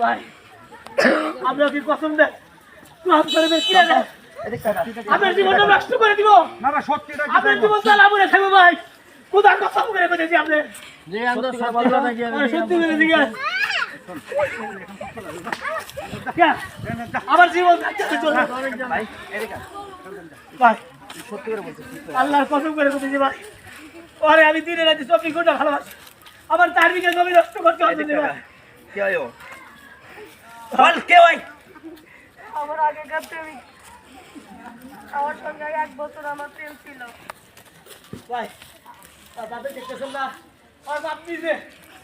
ভাই। আমরা কি কসম না আপনার জীবনটা নষ্ট করে দিব। না না সত্যিটা কি আপনার জীবন চালা বলে থাকব ভাই। কোথা কসম করে বলেছি আপনি? সত্যি কথা? কি আমি সত্যি বলে দিকে আমার জীবন থাকতে চলে ভাই ভাই সত্যি করে বলছি আল্লাহর কসম করে বলেছি ভাই। ওরে আমি দিনে রাতে চব্বিশ ঘণ্টা ভালোবাসি। আমার চার বিঘা জমি নষ্ট করতে হবে ভাই হয়? বল কে ভাই আমার আগেকার প্রেমিক। আমার সঙ্গে এক বছর আমার প্রেম ছিল। ভাই তাতে দেখতেছেন না। আর আপনি যে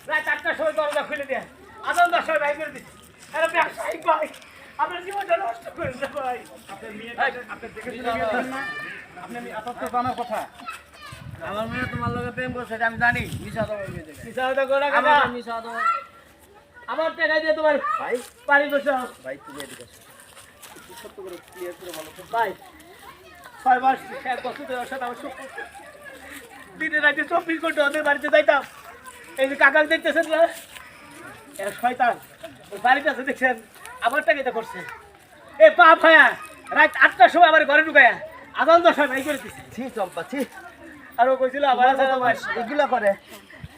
প্রায় চারটার সময় দরজা খুলে দেন আনন্দ সময় ভাই করে দিচ্ছে আরে ব্যবসায়িক ভাই আপনার জীবনটা নষ্ট করে ভাই। আপনার মেয়েটাকে আপনি দেখে না? তো জানার কথা? আমার মেয়ে তোমার লগে প্রেম করছে আমি জানি। মিশা দেবো কিসাটা গোড়া মিশা দেবো আমার টাকা দিয়ে তোমার ভাই। বাড়ি বসে ভাই তুমি এদিকে সত্য করে ক্লিয়ার করে বলো ভাই ছয় মাস এক বছর ধরে ওর সাথে আমার দিনে রাতে চব্বিশ ঘণ্টা ওদের বাড়িতে যাইতাম। এই যে কাকাকে দেখতেছেন না? এরা শয়তান। ওই বাড়িতে আছে দেখছেন? আমার টাকা এটা করছে। এ পা ফায়া রাত আটটার সময় আমার ঘরে ঢুকায়া আদান দশায় ভাই করে দিচ্ছে ছি চম্পা ছি। আর ও কইছিল আমার এগুলা করে।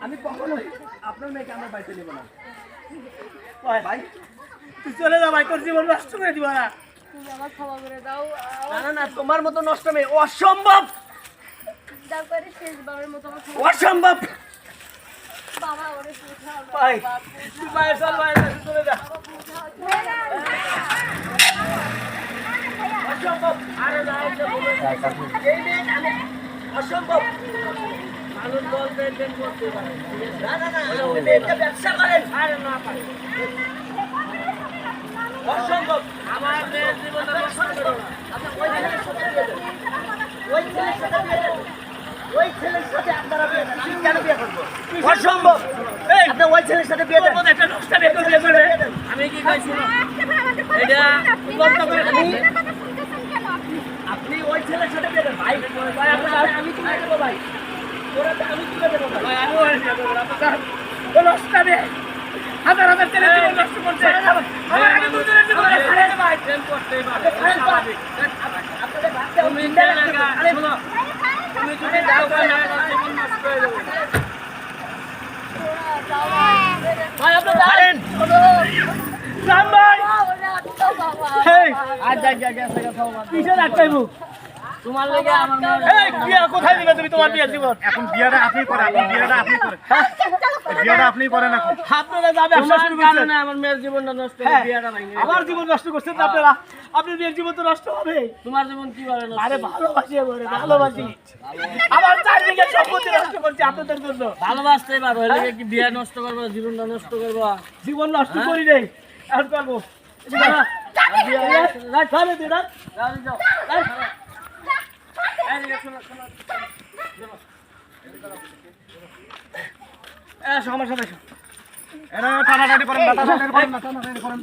আমি কখনোই আপনার মেয়েকে আমার বাড়িতে নেব না। ভাই তুই চলে যা ভাই তোর জীবন নষ্ট করে দিবা না। তোমার মতো নষ্ট মেয়ে অসম্ভব! অসম্ভব! ভাই তুই চল যা। অসম্ভব! আরে না এটা বলো না। এই মেয়ে অসম্ভব! মানুষ বলতে প্রেম করতে পারে না না না ওই মেয়েটা ব্যবসা করেন। আরে না পারে। অসম্ভব। আমার মেয়ের জীবনটা নষ্ট করো ওই ছেলের সাথে বিয়ে দেন ওই ছেলের সাথে বিয়ে ওই ছেলের সাথে আপনারা বিয়ে কেন বিয়ে করব? অসম্ভব। আপনি ওই ছেলের সাথে বিয়ে দেন। একটা নষ্ট করে আমি কি কই শুনো এটা বন্ধ করে আপনি? ওই ছেলের সাথে বিয়ে দেন। ভাই আমি ভাই। হাজার হাজার ছেলে নষ্ট করছে। আমার আগে দুজনের জীবন ছাড়ে তুমি যদি না জীবন নষ্ট হয়ে যাবে। কিসের তোমার লেগে আমার এই বিয়া কোথায় দিবে তুমি তোমার বিয়ের জীবন এখন বিয়েটা আপনি করেন এখন বিয়েটা আপনি করেন বিয়েটা আপনি করেন এখন আপনারা যা ব্যবসা তোমার শুরু করছেন কারণে আমার মেয়ের জীবনটা নষ্ট হ্যাঁ, হয়ে বিয়েটা আমার জীবন নষ্ট করছেন আপনারা আপনার বিয়ের জীবন তো নষ্ট হবে তোমার জীবন কীভাবে নষ্ট আরে ভালোবাসি এবারে ভালোবাসি আমার চার বিঘা সম্পত্তি নষ্ট করছে আপনাদের জন্য ভালোবাসতে পারো এর কি বিয়ে নষ্ট করব জীবনটা নষ্ট করব জীবন নষ্ট করি নেই করব রাত ভালো দিন রাত যাও, এসো এরা টানাটানি করেন টানাটানি করেন টানাটানি করেন।